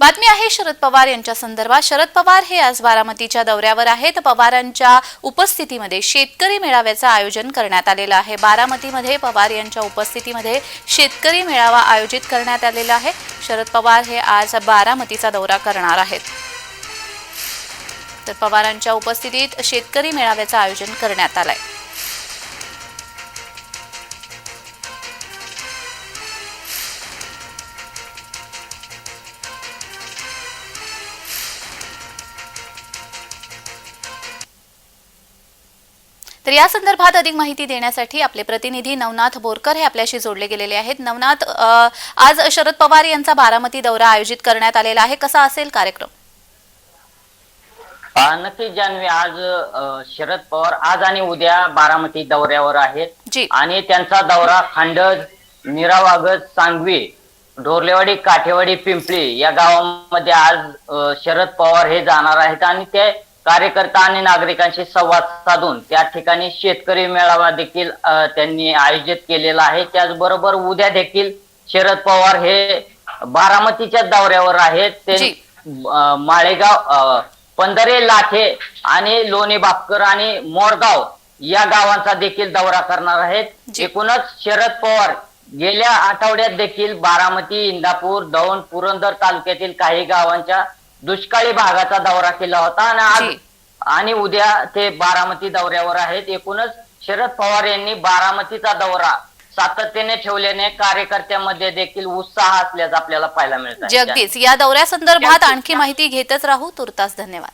बातमी आहे शरद पवार यांच्या संदर्भात. शरद पवार हे आज बारामतीच्या दौऱ्यावर आहेत. पवारांच्या उपस्थितीमध्ये शेतकरी मेळाव्याचं आयोजन करण्यात आलेलं आहे. बारामतीमध्ये पवार यांच्या उपस्थितीमध्ये शेतकरी मेळावा आयोजित करण्यात आलेला आहे. शरद पवार हे आज बारामतीचा दौरा करणार आहेत. तर पवारांच्या उपस्थितीत शेतकरी मेळाव्याचं आयोजन करण्यात आलं आहे तर या संदर्भात अधिक माहिती देण्यासाठी आपले प्रतिनिधी नवनाथ बोरकर हे आपल्याशी जोडले गेलेले आहेत. नवनाथ आज शरद पवार यांचा बारामती दौरा आयोजित करण्यात आलेला आहे. कसा असेल कार्यक्रम? नक्कीच जान्हवी. आज शरद पवार आज आणि उद्या बारामती दौऱ्यावर आहेत. जी. आणि त्यांचा दौरा खांडज निरावागज सांगवी ढोरलेवाडी काठेवाडी पिंपळी या गावामध्ये आज शरद पवार हे जाणार आहेत. आणि ते कार्यकर्ता आणि नागरिकांशी संवाद साधून त्या ठिकाणी शेतकरी मेळावा देखील त्यांनी आयोजित केलेला आहे. त्याचबरोबर उद्या देखील शरद पवार हे बारामतीच्या दौऱ्यावर आहेत. ते माळेगाव पंधरे लाखे आणि लोणी बापकर आणि मोरगाव या गावांचा देखील दौरा करणार आहेत. एकूणच शरद पवार गेल्या आठवड्यात देखील बारामती इंदापूर दौंड पुरंदर तालुक्यातील काही गावांच्या दुष्काळी भागाचा दौरा केला होता आणि आज. आणि उद्या ते बारामती दौऱ्यावर आहेत. एकूणच शरद पवार यांनी बारामतीचा दौरा सातत्याने ठेवल्याने कार्यकर्त्यांमध्ये देखील उत्साह असल्याचं आपल्याला पाहायला मिळत जी आहे अगदीच या दौऱ्यासंदर्भात आणखी माहिती घेतच राहू. तुर्तास धन्यवाद.